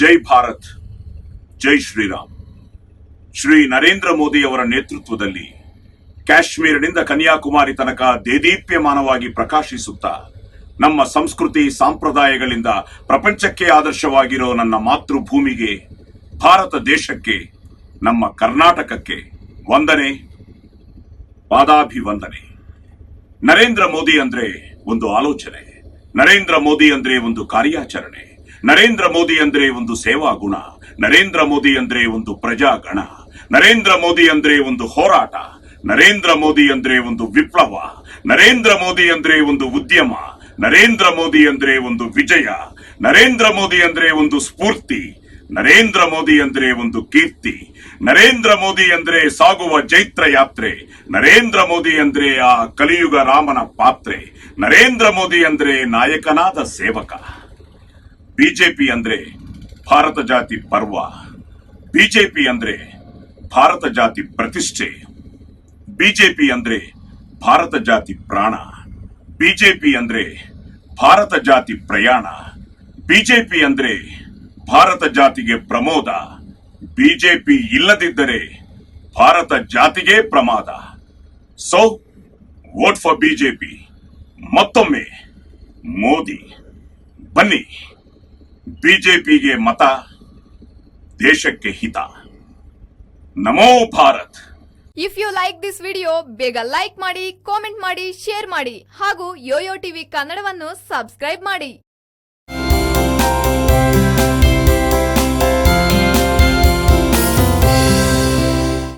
ಜೈ ಭಾರತ್, ಜೈ ಶ್ರೀರಾಮ್. ಶ್ರೀ ನರೇಂದ್ರ ಮೋದಿ ಅವರ ನೇತೃತ್ವದಲ್ಲಿ ಕಾಶ್ಮೀರದಿಂದ ಕನ್ಯಾಕುಮಾರಿ ತನಕ ದೇದೀಪ್ಯಮಾನವಾಗಿ ಪ್ರಕಾಶಿಸುತ್ತಾ ನಮ್ಮ ಸಂಸ್ಕೃತಿ ಸಂಪ್ರದಾಯಗಳಿಂದ ಪ್ರಪಂಚಕ್ಕೆ ಆದರ್ಶವಾಗಿರೋ ನನ್ನ ಮಾತೃಭೂಮಿಗೆ, ಭಾರತ ದೇಶಕ್ಕೆ, ನಮ್ಮ ಕರ್ನಾಟಕಕ್ಕೆ ವಂದನೆ, ಪಾದಾಭಿವಂದನೆ. ನರೇಂದ್ರ ಮೋದಿ ಅಂದ್ರೆ ಒಂದು ಆಲೋಚನೆ, ನರೇಂದ್ರ ಮೋದಿ ಅಂದ್ರೆ ಒಂದು ಕಾರ್ಯಾಚರಣೆ. ನರೇಂದ್ರ ಮೋದಿ ಅಂದ್ರೆ ಒಂದು ಸೇವಾ ಗುಣ ನರೇಂದ್ರ ಮೋದಿ ಅಂದ್ರೆ ಒಂದು ಪ್ರಜಾಗಣ ನರೇಂದ್ರ ಮೋದಿ ಅಂದ್ರೆ ಒಂದು ಹೋರಾಟ ನರೇಂದ್ರ ಮೋದಿ ಅಂದ್ರೆ ಒಂದು ವಿಪ್ಲವ ನರೇಂದ್ರ ಮೋದಿ ಅಂದ್ರೆ ಒಂದು ಉದ್ಯಮ ನರೇಂದ್ರ ಮೋದಿ ಅಂದ್ರೆ ಒಂದು ವಿಜಯ ನರೇಂದ್ರ ಮೋದಿ ಅಂದ್ರೆ ಒಂದು ಸ್ಫೂರ್ತಿ ನರೇಂದ್ರ ಮೋದಿ ಅಂದ್ರೆ ಒಂದು ಕೀರ್ತಿ ನರೇಂದ್ರ ಮೋದಿ ಅಂದ್ರೆ ಸಾಗುವ ಜೈತ್ರ ಯಾತ್ರೆ ನರೇಂದ್ರ ಮೋದಿ ಅಂದ್ರೆ ಆ ಕಲಿಯುಗ ರಾಮನ ಪಾತ್ರೆ ನರೇಂದ್ರ ಮೋದಿ ಅಂದ್ರೆ ನಾಯಕನಾದ ಸೇವಕ ಬಿಜೆಪಿ ಅಂದ್ರೆ ಭಾರತ ಜಾತಿ ಪರ್ವ. ಬಿಜೆಪಿ ಅಂದ್ರೆ ಭಾರತ ಜಾತಿ ಪ್ರತಿಷ್ಠೆ. ಬಿಜೆಪಿ ಅಂದ್ರೆ ಭಾರತ ಜಾತಿ ಪ್ರಾಣ. ಬಿಜೆಪಿ ಅಂದ್ರೆ ಭಾರತ ಜಾತಿ ಪ್ರಯಾಣ. ಬಿಜೆಪಿ ಅಂದ್ರೆ ಭಾರತ ಜಾತಿಗೆ ಪ್ರಮೋದ. ಬಿಜೆಪಿ ಇಲ್ಲದಿದ್ದರೆ ಭಾರತ ಜಾತಿಗೆ ಪ್ರಮಾದ. So vote for BJP. ಮತ್ತೊಮ್ಮೆ ಮೋದಿ. ಬನ್ನಿ. ಬಿಜೆಪಿಗೆ ಮತ ದೇಶಕ್ಕೆ ಹಿತ. Namo Bharat. If you like this video ಬೇಗ ಲೈಕ್ ಮಾಡಿ ಕಾಮೆಂಟ್ ಮಾಡಿ ಶೇರ್ ಮಾಡಿ ಹಾಗೂ ಯೋಯೋ ಟಿವಿ ಕನ್ನಡವನ್ನು ಸಬ್ಸ್ಕ್ರೈಬ್ ಮಾಡಿ.